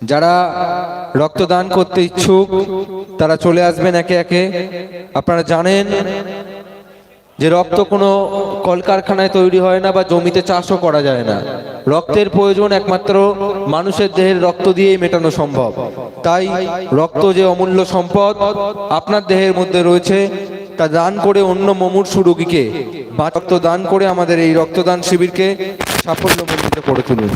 যারা রক্তদান করতে ইচ্ছুক, তারা চলে আসবেন একে একে। আপনারা জানেন যে রক্ত কোনো কলকারখানায় তৈরি হয় না বা জমিতে চাষও করা যায় না। রক্তের প্রয়োজন একমাত্র মানুষের দেহের রক্ত দিয়েই মেটানো সম্ভব। তাই রক্ত যে অমূল্য সম্পদ আপনার দেহের মধ্যে রয়েছে, তা দান করে অন্য মমূর্ষু রোগীকে বা রক্ত দান করে আমাদের এই রক্তদান শিবিরকে সাফল্যমণ্ডিত করে তুলুন।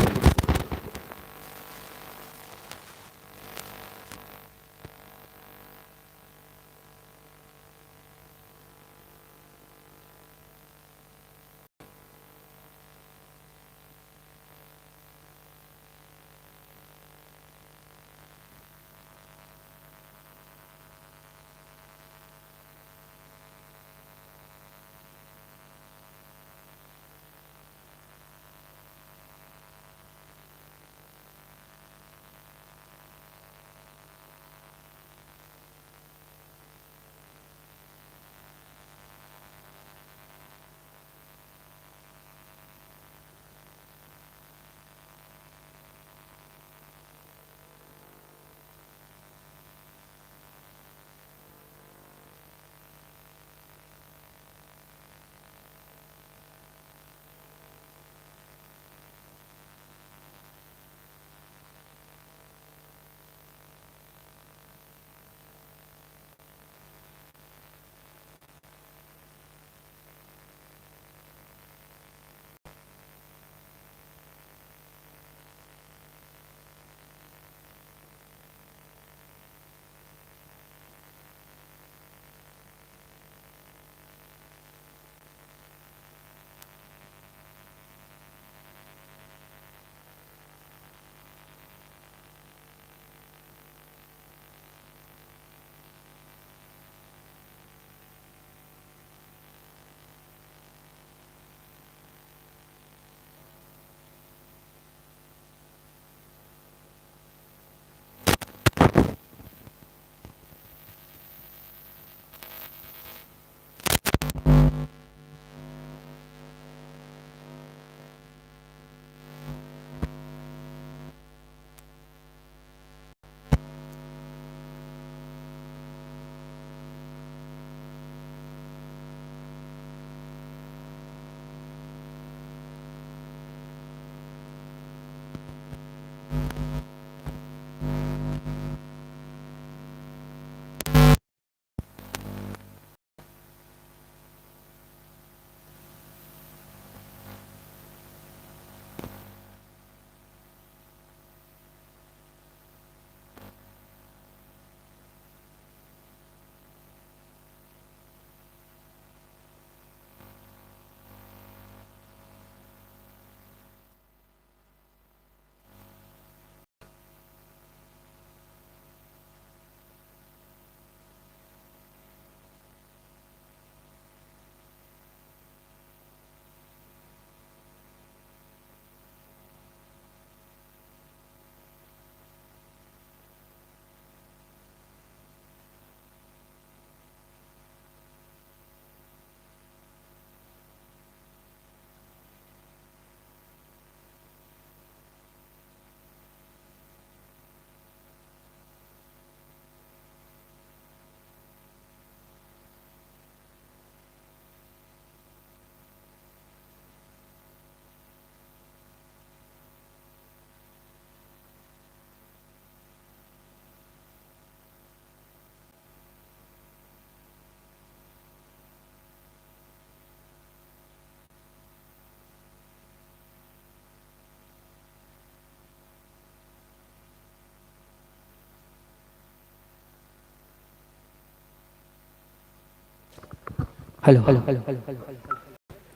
Hello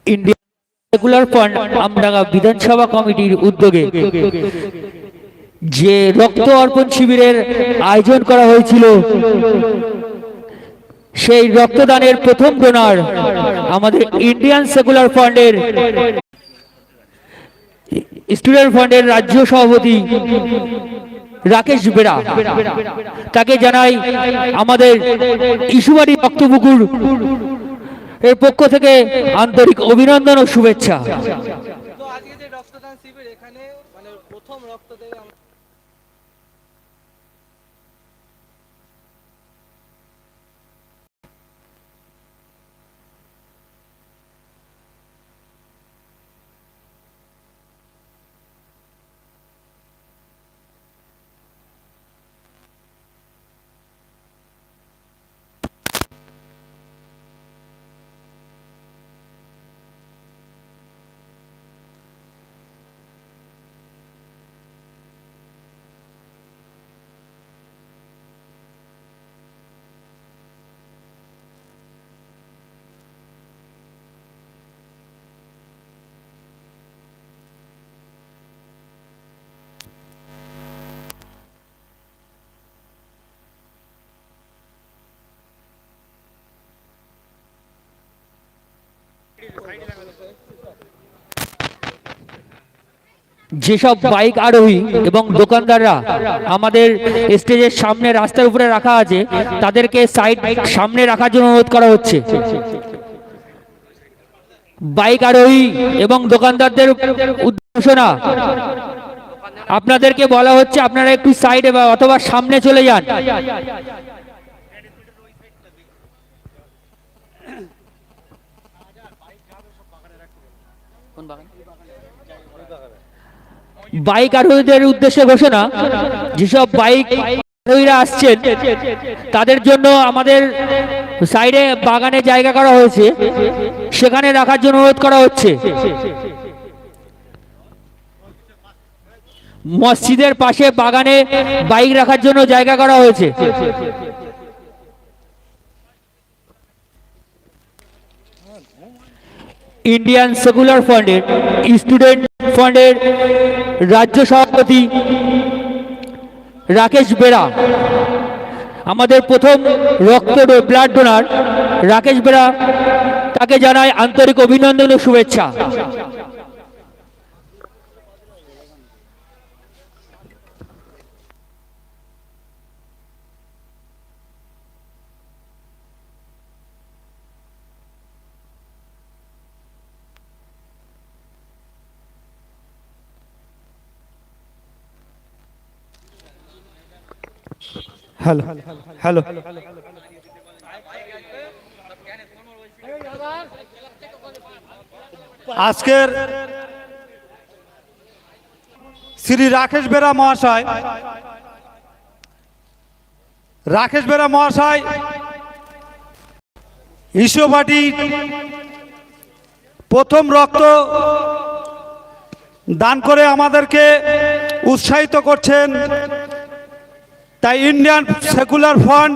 India regular fund Amdanga বিধানসভা কমিটির উদ্যোগে যে রক্ত অর্পণ শিবিরের আয়োজন করা হয়েছিল সেই রক্তদানের প্রথম ডোনার আমাদের ইন্ডিয়ান সেকুলার ফান্ডের স্টুডেন্ট ফান্ডের রাজ্য সভাপতি রাকেশ বেরা। তাকে জানাই আমাদের ইস্যুবাড়ি রক্তপুকুর এর পক্ষ থেকে আন্তরিক অভিনন্দন ও শুভেচ্ছা। আজকে যে রক্তদান শিবির, এখানে মানে প্রথম রক্ত যেসব বাইক আরোহী এবং দোকানদাররা আমাদের স্টেজের সামনে রাস্তার উপরে রাখা আছে, তাদেরকে সাইড সামনে রাখার জন্য অনুরোধ করা হচ্ছে। বাইক আরোহী এবং দোকানদারদের উদ্দেশ্যনা আপনাদেরকে বলা হচ্ছে আপনারা একটু সাইডে বা অথবা সামনে চলে যান। বাইক আরোহীদের উদ্দেশ্যে ঘোষণা, যেসব বাইক আরোহীরা আসছেন, তাদের জন্য আমাদের সাইডে বাগানে জায়গা করা হয়েছে, সেখানে রাখার জন্য অনুরোধ করা হচ্ছে। মসজিদের পাশে বাগানে বাইক রাখার জন্য জায়গা করা হয়েছে। ইন্ডিয়ান সেকুলার ফান্ডের স্টুডেন্ট ফান্ডের রাজ্য সভাপতি রাকেশ বেরা। আমাদের প্রথম রক্ত ব্লাড ডোনার রাকেশ বেরা তাকে জানায় আন্তরিক অভিনন্দন ও শুভেচ্ছা। Hello hello. আজকের শ্রী রাকেশ বেরা মহাশয়, রাকেশ বেরা মহাশয় ইস্যুবাটি প্রথম রক্ত দান করে আমাদেরকে উৎসাহিত করছেন তাই ইন্ডিয়ান সেকুলার ফ্রন্ট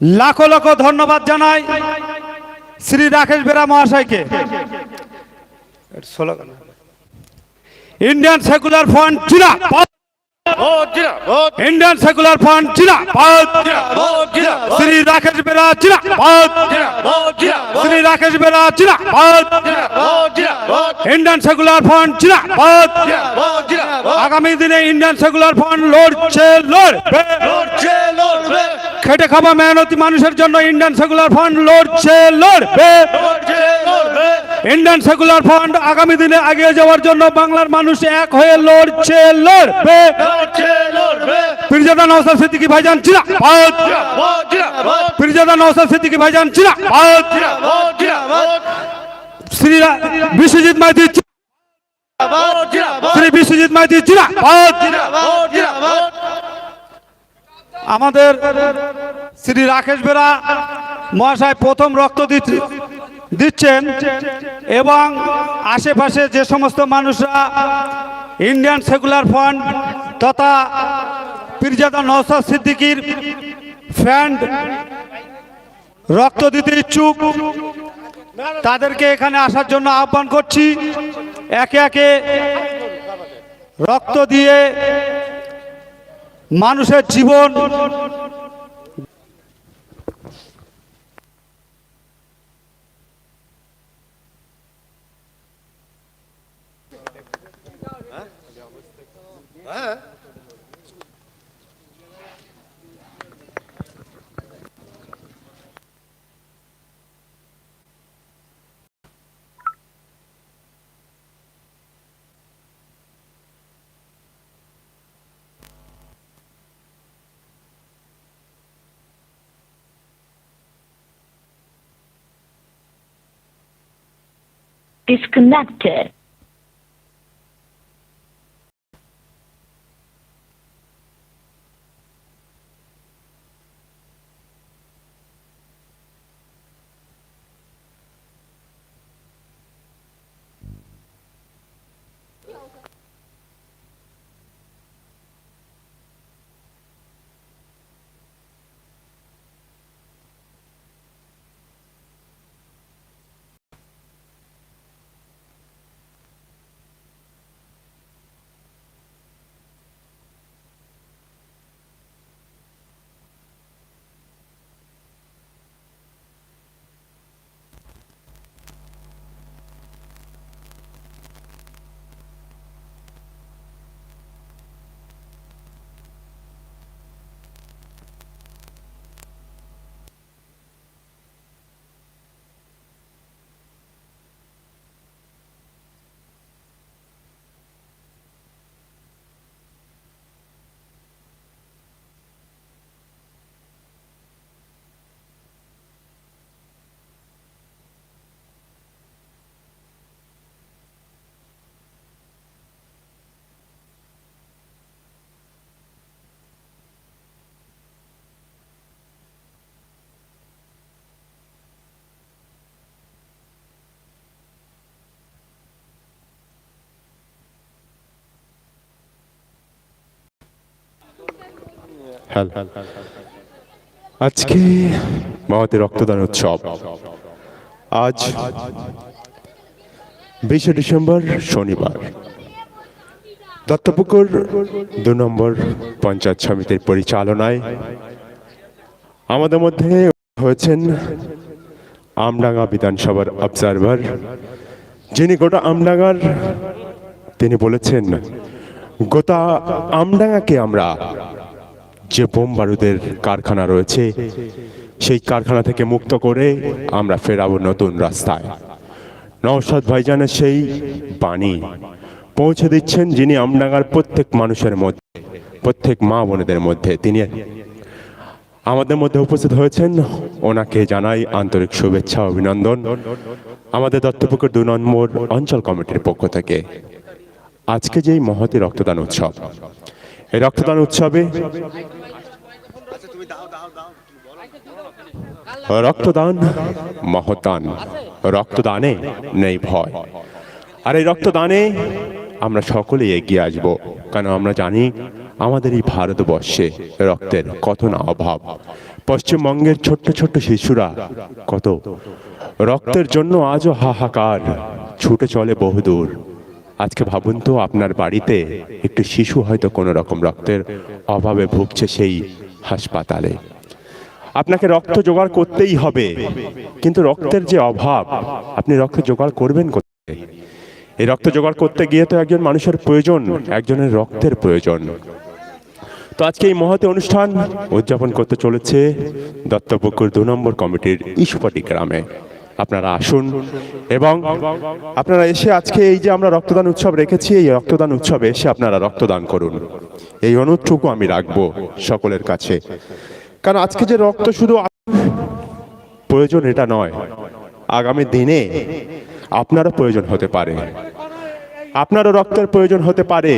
লাখো লাখো ধন্যবাদ জানাই শ্রী রাকেশ বেরা মহাশয়কে। ইন্ডিয়ান সেকুলার ফ্রন্ট চীনা ইন্ডিয়ান সেকুলার ফ্রন্ট চীনা শ্রী রাকেশ বেরা চীনা শ্রী রাকেশ বেরা চীনা ইন্ডিয়ান সেকুলার ফ্রন্ট চীনা আগামী দিনে ইন্ডিয়ান সেকুলার ফ্রন্ট লড়ছে লড়বে। খেটে খাওয়া মেহনতি মানুষের জন্য ইন্ডিয়ান সেকুলার ফান্ড লড়ছে, লড়বে। ইন্ডিয়ান সেকুলার ফান্ড আগামী দিনে এগিয়ে যাওয়ার জন্য বাংলার মানুষ এক হয়ে লড়ছে, লড়বে। ফিরজাদা নওসাদ সিদ্দিকী ভাইজান চিরা ফিরজাদা নওসাদ সিদ্দিকী ভাইজান চিরা শ্রী বিশ্বজিৎ মাইতি শ্রী বিশ্বজিৎ মাইতি চিরা আমাদের শ্রী রাকেশ বেরা মহাশয় প্রথম রক্ত দিচ্ছ- দিচ্ছেন এবং আশেপাশে যে সমস্ত মানুষরা ইন্ডিয়ান সেকুলার ফান্ড তথা পীরজাদা নওসাদ সিদ্দিকীর ফ্যান্ড রক্ত দিতে ইচ্ছুক, তাদেরকে এখানে আসার জন্য আহ্বান করছি। একে একে রক্ত দিয়ে মানুষের জীবন disconnected. হ্যালো। আজকে মহতে রক্তদান উৎসব। আজ বিশে ডিসেম্বর শনিবার। দত্তপুকুর দু নম্বর পঞ্চায়েত সমিতির পরিচালনায় আমাদের মধ্যে হয়েছেন আমডাঙ্গা বিধানসভার অবজারভার যিনি গোটা আমডাঙ্গার, তিনি বলেছেন, গোটা আমডাঙ্গাকে আমরা যে বোম বারুদের কারখানা রয়েছে, সেই কারখানা থেকে মুক্ত করে আমরা ফেরাবো নতুন রাস্তায়। নওশাদ ভাইজানের সেই বাণী পৌঁছে দিচ্ছেন যিনি আমডাঙ্গার প্রত্যেক মানুষের মধ্যে, প্রত্যেক মা বোনেদের মধ্যে। তিনি আমাদের মধ্যে উপস্থিত হয়েছেন। ওনাকে জানাই আন্তরিক শুভেচ্ছা, অভিনন্দন। আমাদের দত্তপুকুর দুই নম্বর অঞ্চল কমিটির পক্ষ থেকে। আজকে যেই মহতি রক্তদান উৎসব এই রক্তদান উৎসবে রক্তদান, মহদান, রক্তদানে নেই ভয়। আর এই রক্তদানে আমরা সকলে এগিয়ে আসব, কারণ আমরা জানি আমাদের এই ভারতবর্ষে রক্তের কত না অভাব। পশ্চিমবঙ্গের ছোট্ট ছোট্ট শিশুরা কত। রক্তের জন্য আজও হাহাকার, ছুটে চলে বহুদূর। আজকে ভাবুন তো, আপনার বাড়িতে একটি শিশু হয়তো কোনো রকম রক্তের অভাবে ভুগছে সেই হাসপাতালে। আপনাকে রক্ত জোগাড় করতেই হবে, কিন্তু রক্তের যে অভাব, আপনি রক্ত জোগাড় করবেন কোথায়? এই রক্ত জোগাড় করতে গিয়ে তো একজন মানুষের প্রয়োজন, একজনের রক্তের প্রয়োজন। তো আজকে এই মহতে অনুষ্ঠান উদযাপন করতে চলেছে দত্তপুকুর দু নম্বর কমিটির ইস্যুপাটি গ্রামে। আপনারা আসুন এবং আপনারা এসে আজকে এই যে আমরা রক্তদান উৎসব রেখেছি, এই রক্তদান উৎসবে এসে আপনারা রক্তদান করুন। এই অনুরোধটুকু আমি রাখব সকলের কাছে। কারণ আজকে যে রক্ত শুধু প্রয়োজন এটা নয়, আগামী দিনে আপনারও প্রয়োজন হতে পারে। আপনারও রক্তের প্রয়োজন হতে পারে।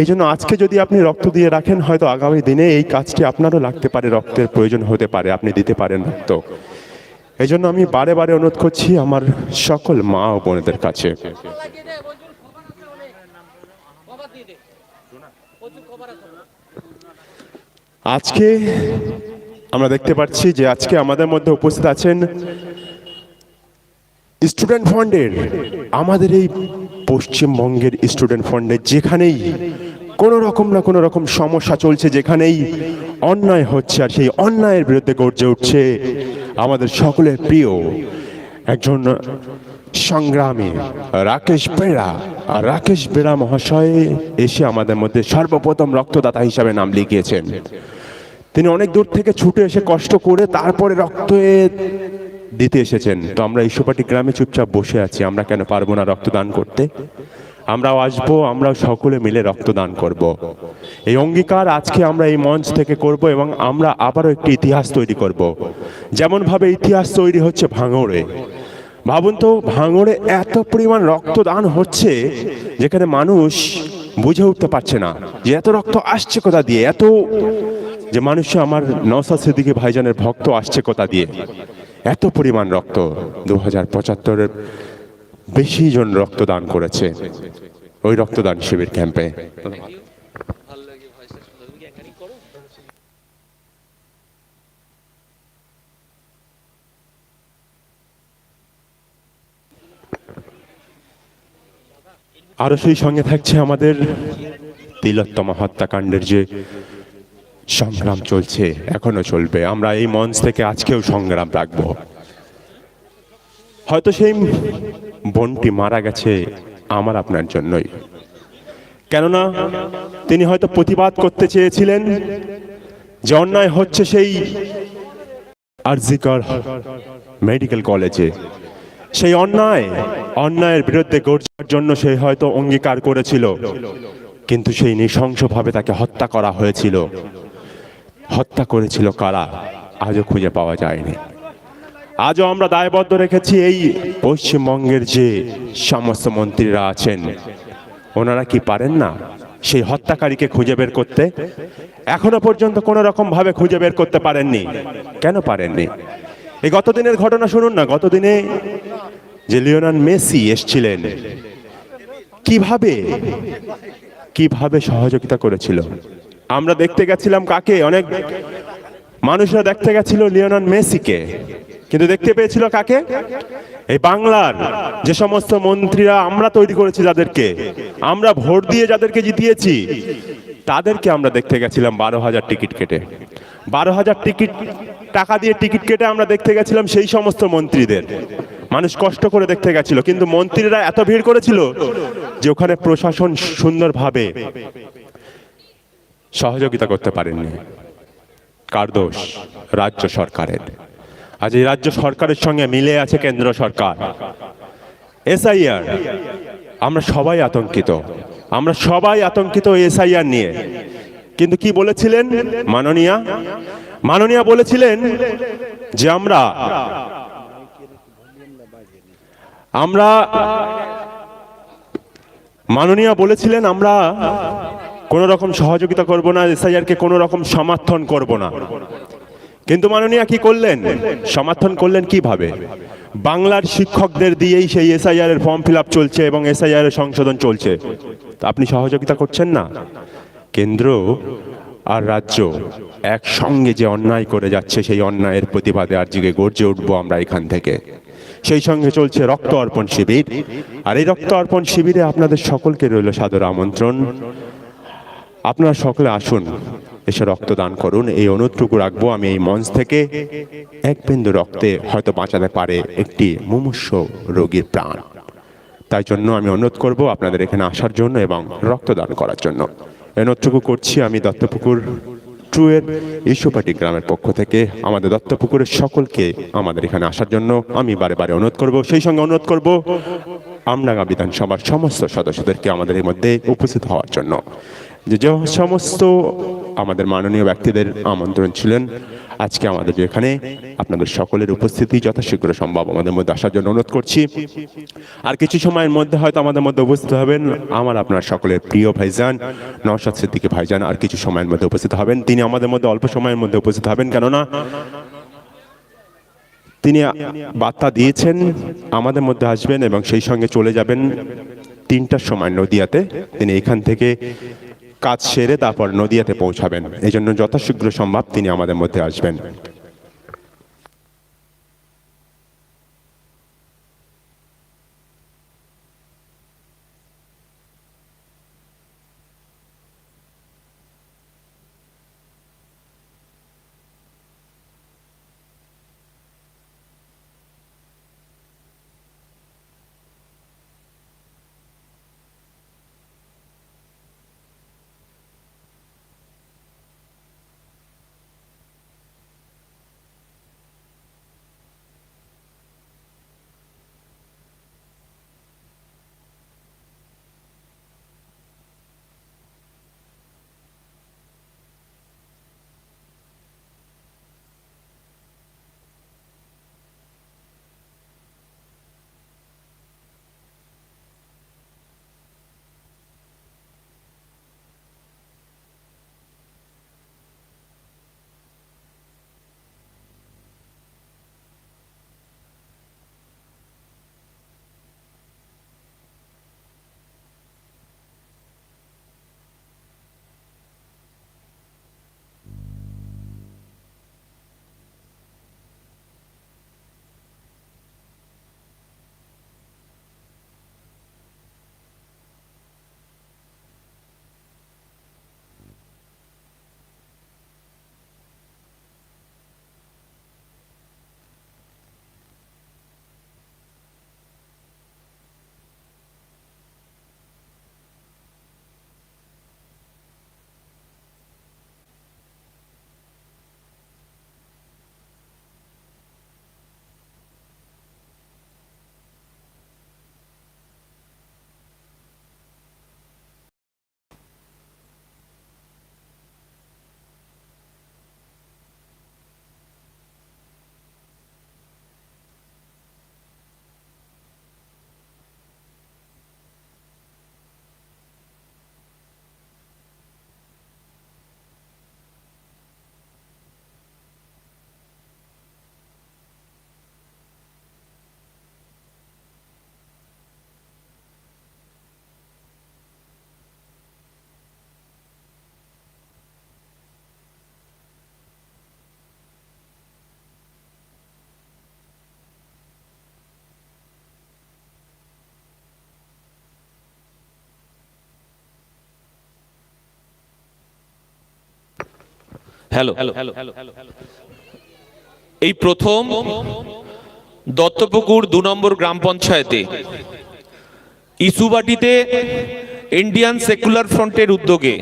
এই জন্য আজকে যদি আপনি রক্ত দিয়ে রাখেন, হয়তো আগামী দিনে এই কাজটি আপনারও লাগতে পারে, রক্তের প্রয়োজন হতে পারে, আপনি দিতে পারেন রক্ত। এই জন্য আমি বারে বারে অনুরোধ করছি আমার সকল মা ও বোনেদের কাছে। আজকে আমরা দেখতে পাচ্ছি যে আজকে আমাদের মধ্যে উপস্থিত আছেন স্টুডেন্ট ফান্ডের, আমাদের এই পশ্চিমবঙ্গের স্টুডেন্ট ফান্ডের যেখানেই কোনো রকম না কোনো রকম সমস্যা চলছে যেখানেই অন্যায় হচ্ছে আর সেই অন্যায়ের বিরুদ্ধে গর্জে উঠছে আমাদের সকলের প্রিয় একজন সংগ্রামী রাকেশ বেড়া আর রাকেশ বেড়া মহাশয় এসে আমাদের মধ্যে সর্বপ্রথম রক্তদাতা হিসাবে নাম লিখিয়েছেন। তিনি অনেক দূর থেকে ছুটে এসে কষ্ট করে তারপরে রক্ত দিতে এসেছেন। তো আমরা ঈশ্বরপাটি গ্রামে চুপচাপ বসে আছি, আমরা কেন পারব না রক্তদান করতে? আমরাও আসব, আমরাও সকলে মিলে রক্তদান করব। এই অঙ্গীকার আজকে আমরা এই মঞ্চ থেকে করব এবং আমরা আবারও একটি ইতিহাস তৈরি করব। যেমনভাবে ইতিহাস তৈরি হচ্ছে ভাঙড়ে ভাবুন তো, ভাঙড়ে এত পরিমাণ রক্তদান হচ্ছে যেখানে মানুষ বুঝে উঠতে পারছে না যে এত রক্ত আসছে কোথা দিয়ে, এত যে মানুষ আমার নওসাদ সিদ্দিকী ভাইজানের ভক্ত আসছে কোথা দিয়ে এত পরিমাণ রক্ত, দু হাজার পঁচাত্তরের বেশি জন রক্তদান করেছে। ওই রক্তদান শিবির ক্যাম্পে। আরও সেই সঙ্গে থাকছে আমাদের তিলোত্তমা হত্যাকাণ্ডের যে সংগ্রাম চলছে, এখনও চলবে। আমরা এই মঞ্চ থেকে আজকেও সংগ্রাম রাখব। হয়তো সেই বোনটি মারা গেছে আমার আপনার জন্যই। কেননা, তিনি হয়তো প্রতিবাদ করতে চেয়েছিলেন যে অন্যায় হচ্ছে সেই আরজিকর মেডিকেল কলেজে। সেই অন্যায়, অন্যায়ের বিরুদ্ধে গর্জার জন্য সে হয়তো অঙ্গীকার করেছিল, কিন্তু সেই নৃশংসভাবে তাকে হত্যা করা হয়েছিল। হত্যা করেছিল কারা? আজও খুঁজে পাওয়া যায়নি। আজও আমরা দায়বদ্ধ রেখেছি এই পশ্চিমবঙ্গের যে সমস্ত মন্ত্রীরা আছেন। ওনারা কি পারেন না সেই হত্যাকারীকে খুঁজে বের করতে? এখনও পর্যন্ত কোনো রকম ভাবে খুঁজে বের করতে পারেননি। কেন পারেননি? এই গতদিনের ঘটনা শুনুন না, গতদিনে যে লিওনান মেসি এসছিলেন, কীভাবে কীভাবে সহযোগিতা করেছিল? আমরা দেখতে গেছিলাম কাকে? অনেক মানুষরা দেখতে গেছিল লিওনাল মেসিকে। কিন্তু দেখতে পেয়েছিল কাকে? এই বাংলার যে সমস্ত মন্ত্রীরা আমরা তৈরি করেছি যাদেরকে, আমরা ভোট দিয়ে যাদেরকে জিতিয়েছি, তাদেরকে আমরা দেখতে গেছিলাম বারো হাজার টিকিট কেটে। বারো হাজার টিকিট, টাকা দিয়ে টিকিট কেটে আমরা দেখতে গেছিলাম সেই সমস্ত মন্ত্রীদের। মানুষ কষ্ট করে দেখতে গেছিল, কিন্তু মন্ত্রীরা এত ভিড় করেছিল যে ওখানে প্রশাসন সুন্দরভাবে সহযোগিতা করতে পারেননি। কার দোষ? রাজ্য সরকারের। আজ এই রাজ্য সরকারের সঙ্গে মিলে আছে কেন্দ্র সরকার। এসআইআর, আমরা সবাই আতঙ্কিত। আমরা সবাই আতঙ্কিত এসআইআর নিয়ে। কিন্তু কি বলেছিলেন মাননীয়া? মাননীয়া বলেছিলেন যে আমরা আমরা, মাননীয়া বলেছিলেন আমরা কোনো রকম সহযোগিতা করব না, এসআইআরকে কোনো রকম সমর্থন করব না। কিন্তু মাননীয়া কি করলেন? সমর্থন করলেন কীভাবে? বাংলার শিক্ষকদের দিয়েই সেই এসআইআর এর ফর্ম ফিল চলছে এবং এসআইআর এর সংশোধন চলছে। তা আপনি সহযোগিতা করছেন না? কেন্দ্র আর রাজ্য একসঙ্গে যে অন্যায় করে যাচ্ছে, সেই অন্যায়ের প্রতিবাদে আর আজকে গর্জে উঠবো আমরা এখান থেকে। সেই সঙ্গে চলছে রক্ত অর্পণ শিবির। আর এই রক্ত অর্পণ শিবিরে আপনাদের সকলকে রইল সাদর আমন্ত্রণ। আপনারা সকলে আসুন। এসে রক্তদান করুন। এই অনুরোধটুকু রাখব আমি এই মঞ্চ থেকে। এক বিন্দু রক্তে হয়তো বাঁচাতে পারে একটি মুমূর্ষ রোগীর প্রাণ। তাই জন্য আমি অনুরোধ করব আপনাদের এখানে আসার জন্য এবং রক্তদান করার জন্য। অনুরোধটুকু করছি আমি দত্তপুকুর ট্রুয়ের ইস্যুপাটি গ্রামের পক্ষ থেকে। আমাদের দত্তপুকুরের সকলকে আমাদের এখানে আসার জন্য আমি বারে বারে অনুরোধ করব। সেই সঙ্গে অনুরোধ করব আমডাঙ্গা বিধানসভার সমস্ত সদস্যদেরকে আমাদের মধ্যে উপস্থিত হওয়ার জন্য। যে সমস্ত আমাদের মাননীয় ব্যক্তিদের আমন্ত্রণ ছিলেন। আজকে আমাদের এখানে আপনাদের সকলের উপস্থিতি যথাশীঘ্র সম্ভব আমাদের মধ্যে আসার জন্য অনুরোধ করছি। আর কিছু সময়ের মধ্যে হয়তো আমাদের মধ্যে উপস্থিত হবেন আমার আপনার সকলের প্রিয় ভাইজান, নওশাদ সিদ্দিকী ভাইজান, আর কিছু সময়ের মধ্যে উপস্থিত হবেন। তিনি আমাদের মধ্যে অল্প সময়ের মধ্যে উপস্থিত হবেন, কেননা তিনি বার্তা দিয়েছেন আমাদের মধ্যে আসবেন এবং সেই সঙ্গে চলে যাবেন তিনটার সময় নদিয়াতে। তিনি এখান থেকে কাজ সেরে তারপর নদিয়াতে পৌঁছাবেন। এই জন্য যথাশীঘ্র সম্ভব তিনি আমাদের মধ্যে আসবেন। হ্যালো। হ্যালো। হ্যালো। এই প্রথম দত্তপুকুর দু নম্বর গ্রাম পঞ্চায়েতে ইসুবাটিতে ইন্ডিয়ান সেকুলার ফ্রন্টের উদ্যোগে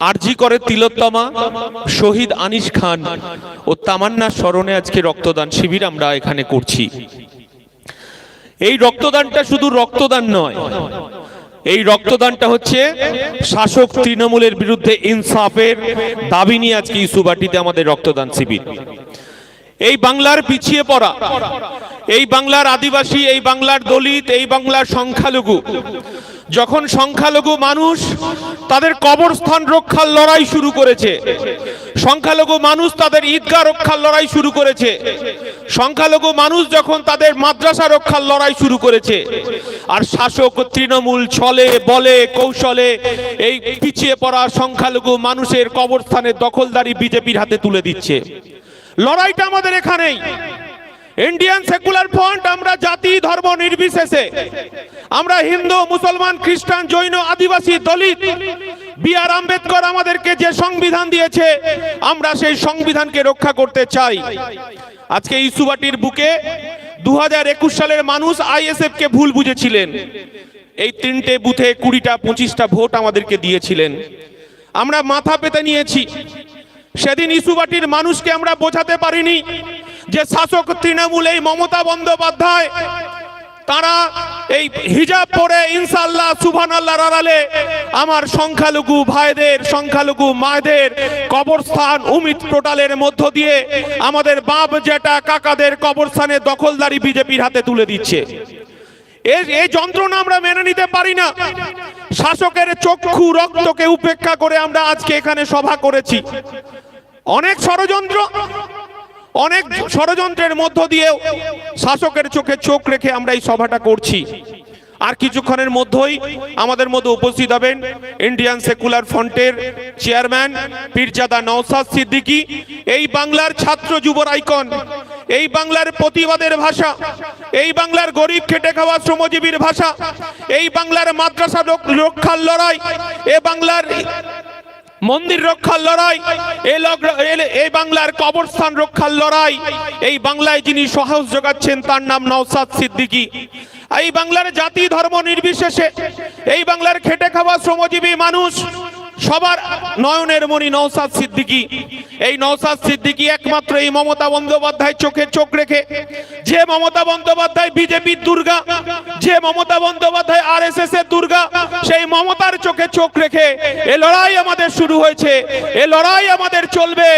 আরজি করে তিলোত্তমা শহীদ আনিস খান ও তামান্না স্মরণে আজকে রক্তদান শিবির আমরা এখানে করছি। এই রক্তদানটা শুধু রক্তদান নয় এই রক্তদানটা হচ্ছে শাসক তৃণমূলের বিরুদ্ধে ইনসাফের দাবি নিয়ে আজকে ইস্যুবাটিতে আমাদের রক্তদান শিবির। এই বাংলার পিছিয়ে পড়া। এই বাংলার আদিবাসী, এই বাংলার দলিত, এই বাংলার সংখ্যালঘু। যখন সংখ্যালঘু মানুষ তাদের কবরস্থান রক্ষার লড়াই শুরু করেছে, সংখ্যালঘু মানুষ তাদের ঈদগাহ রক্ষার লড়াই শুরু করেছে, সংখ্যালঘু মানুষ যখন তাদের মাদ্রাসা রক্ষার লড়াই শুরু করেছে, আর শাসক তৃণমূল ছলে, বলে, কৌশলে এই পিছিয়ে পড়া সংখ্যালঘু মানুষের কবরস্থানের দখলদারি বিজেপির হাতে তুলে দিচ্ছে। লড়াইটা আমাদের এখানেই। ইন্ডিয়ান সেকুলার ফ্রন্ট আমরা জাতি, ধর্ম নির্বিশেষে। আমরা হিন্দু, মুসলমান, খ্রিস্টান, জৈন, আদিবাসী, দলিত। বি আর আম্বেদকর আমাদেরকে যে সংবিধান দিয়েছে, আমরা সেই সংবিধানকে রক্ষা করতে চাই। আজকে ইসুবাটির বুকে দু হাজার একুশ সালের মানুষ আইএসএফ কে ভুল বুঝেছিলেন। এই তিনটে বুথে কুড়িটা, পঁচিশটা ভোট আমাদেরকে দিয়েছিলেন। আমরা মাথা পেতে নিয়েছি। সেদিন ইসুবাটির মানুষকে আমরা বোঝাতে পারিনি যে শাসক তৃণমূল এই মমতা বন্দ্যোপাধ্যায়, তারা এই হিজাব পরে ইনশাল্লাহ সুবহান আল্লাহর আড়ালে আমার সংখ্যালঘু ভাইদের, সংখ্যালঘু মায়েদের কবরস্থান উমিত টোটালের মধ্য দিয়ে আমাদের বাপ জেটা কাকাদের কবরস্থানের দখলদারি বিজেপির হাতে তুলে দিচ্ছে। এই যন্ত্রণা আমরা মেনে নিতে পারি না। শাসকের চক্ষু রক্তকে উপেক্ষা করে আমরা আজকে এখানে সভা করেছি। অনেক ষড়যন্ত্র, অনেক ষড়যন্ত্রের মধ্য দিয়েও শাসকের চোখে চোখ রেখে আমরা এই সভাটা করছি। আর কিছুক্ষণের মধ্যেই আমাদের মধ্যে উপস্থিত হবেন ইন্ডিয়ান সেকুলার ফ্রন্টের চেয়ারম্যান পীরজাদা নওসাদ সিদ্দিকী। এই বাংলার ছাত্র যুবর আইকন, এই বাংলার প্রতিবাদের ভাষা, এই বাংলার গরিব খেটে খাওয়া শ্রমজীবীর ভাষা, এই বাংলার মাদ্রাসা রক- রক্ষার লড়াই, এ বাংলার মন্দির রক্ষার লড়াই এই বাংলার কবরস্থান রক্ষার লড়াই। এই বাংলায় যিনি সাহস যোগাচ্ছেন, তার নাম নওসাদ সিদ্দিকী। এই বাংলার জাতি ধর্ম নির্বিশেষে, এই বাংলার খেটে খাওয়া শ্রমজীবী মানুষ সবার নয়নের মণি নওসাদ সিদ্দিকী। এই নওসাদ সিদ্দিকী একমাত্র এই মমতা বন্দ্যোপাধ্যায় চোখে চোখ রেখে, যে মমতা বন্দ্যোপাধ্যায় বিজেপির দুর্গা, যে Mamata Bandyopadhyay R S S এর দুর্গা, সেই মমতার চোখে চোখ রেখে এ লড়াই আমাদের শুরু হয়েছে, এ লড়াই আমাদের চলবে,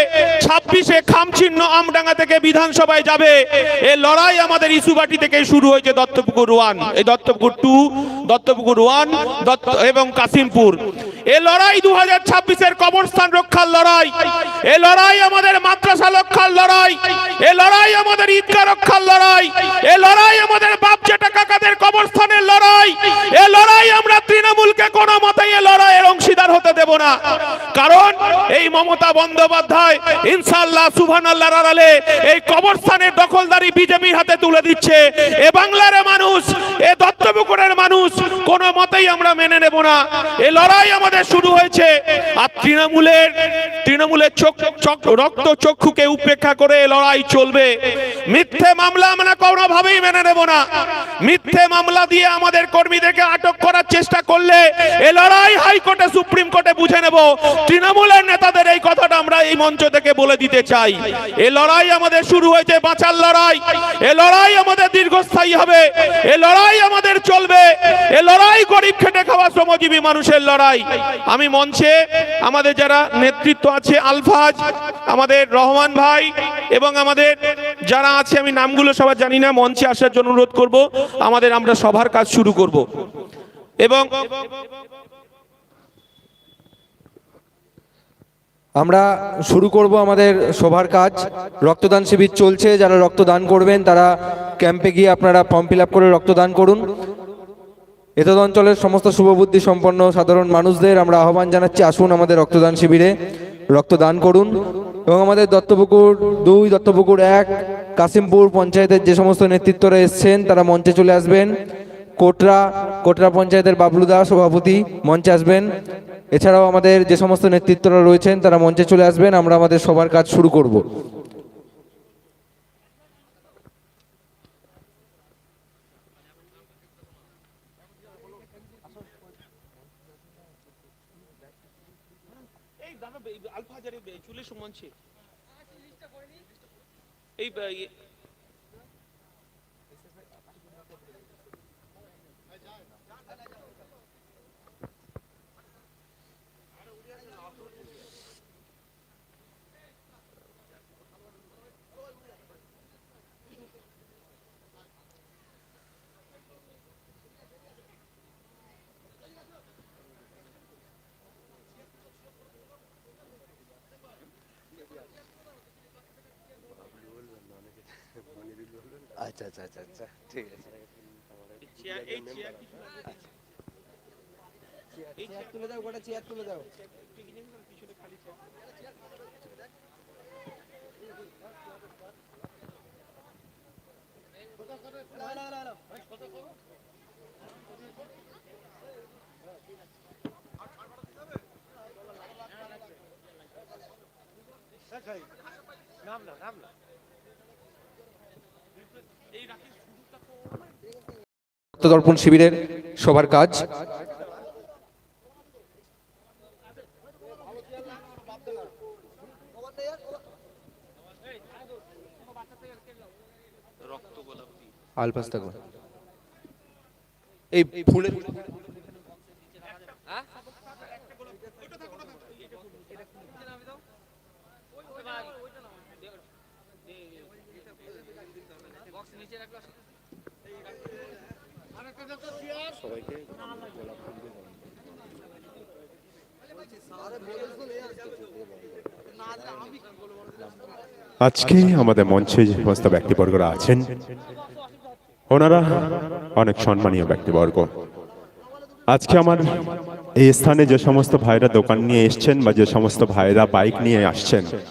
ছাব্বিশে খামচিহ্ন আমডাঙ্গা থেকে বিধানসভায় যাবে, এ লড়াই আমাদের ইস্যুবাটি থেকে শুরু হয়েছে দত্তপুকুর ওয়ান, এই দত্তপুকুর টু দত্তপুকুর ওয়ান দত্ত এবং কাসিমপুর এ লড়াই কবরস্থান রক্ষার লড়াই। এ লড়াই আমাদের মাদ্রাসা রক্ষার লড়াই। এ লড়াই আমাদের ঈদগাহ রক্ষার লড়াই। এ লড়াই আমাদের কাকাদের কবরস্থানের লড়াই। এ লড়াই আমরা তৃণমূলকে কোনো মতেই লড়াইয়ের অংশীদার হতে দেব না। কারণ এই মমতা বন্দ্যোপাধ্যায় ইনশাআল্লাহ সুবহান আল্লাহর আড়ালে এই কবরস্থানের দখলদারি বিজেপির হাতে তুলে দিচ্ছে। এ বাংলার মানুষ, এ দত্তপুকুরের মানুষ কোনো মতেই আমরা মেনে নেব না। এ লড়াই আমাদের শুরু হয়েছে। আর তৃণমূলের তৃণমূলের চোখ রক্ত চক্ষুকে উপেক্ষা করে লড়াই চলবে। মিথ্যে মামলা আমরা কোনোভাবেই মেনে নেব না। মিথ্যে মামলা দিয়ে আমাদের কর্মীদেরকে আটক করার চেষ্টা করলে এ লড়াই হাইকোর্টে, সুপ্রিম কোর্টে বুঝে নেব। তৃণমূলের নেতাদের এই কথাটা আমরা এই মঞ্চ থেকে বলে দিতে চাই। এ লড়াই আমাদের শুরু হয়েছে, বাঁচার লড়াই। এ লড়াই আমাদের দীর্ঘস্থায়ী হবে। এ লড়াই আমাদের চলবে। এ লড়াই খেটে খাওয়া শ্রমজীবী মানুষের লড়াই। আমি মঞ্চে আমাদের যারা নেতৃত্ব আছে, আলফাজ, আমাদের রহমান ভাই এবং আমাদের যারা আছে, আমি নামগুলো সবার জানি না, মঞ্চে আসার জন্য অনুরোধ করব, আমাদের আমরা সভার কাজ শুরু করব। এবং আমরা শুরু করব আমাদের সভার কাজ। রক্তদান শিবির চলছে, যারা রক্তদান করবেন, তারা ক্যাম্পে গিয়ে আপনারা ফর্ম ফিল করে রক্তদান করুন। এতদ অঞ্চলের সমস্ত শুভবুদ্ধি সম্পন্ন সাধারণ মানুষদের আমরা আহ্বান জানাচ্ছি, আসুন আমাদের রক্তদান শিবিরে রক্তদান করুন। এবং আমাদের দত্তপুকুর দুই, দত্তপুকুর এক, কাশিমপুর পঞ্চায়েতের যে সমস্ত নেতৃত্বরা এসছেন, তারা মঞ্চে চলে আসবেন। কোটরা কোটরা পঞ্চায়েতের বাবলু দাস সভাপতি মঞ্চে আসবেন। এছাড়াও আমাদের যে সমস্ত নেতৃত্বরা রয়েছেন, তারা মঞ্চে চলে আসবেন। আমরা আমাদের সবার কাজ শুরু করব এই দাদা আলফা হাজারে চুলে সমানছে এই আচ্ছা আচ্ছা আচ্ছা আচ্ছা ঠিক আছে। চেয়ার এই চেয়ার তুলে দাও। গোটা চেয়ার তুলে দাও। রক্তদর্পণ শিবিরের সবার কাজ। আলপাস্তা এই ফুলের আজকে আমাদের মঞ্চে যে সমস্ত ব্যক্তিবর্গরা আছেন, ওনারা অনেক সম্মানীয় ব্যক্তিবর্গ। আজকে আমার এই স্থানে যে সমস্ত ভাইরা দোকান নিয়ে এসছেন বা যে সমস্ত ভাইরা বাইক নিয়ে আসছেন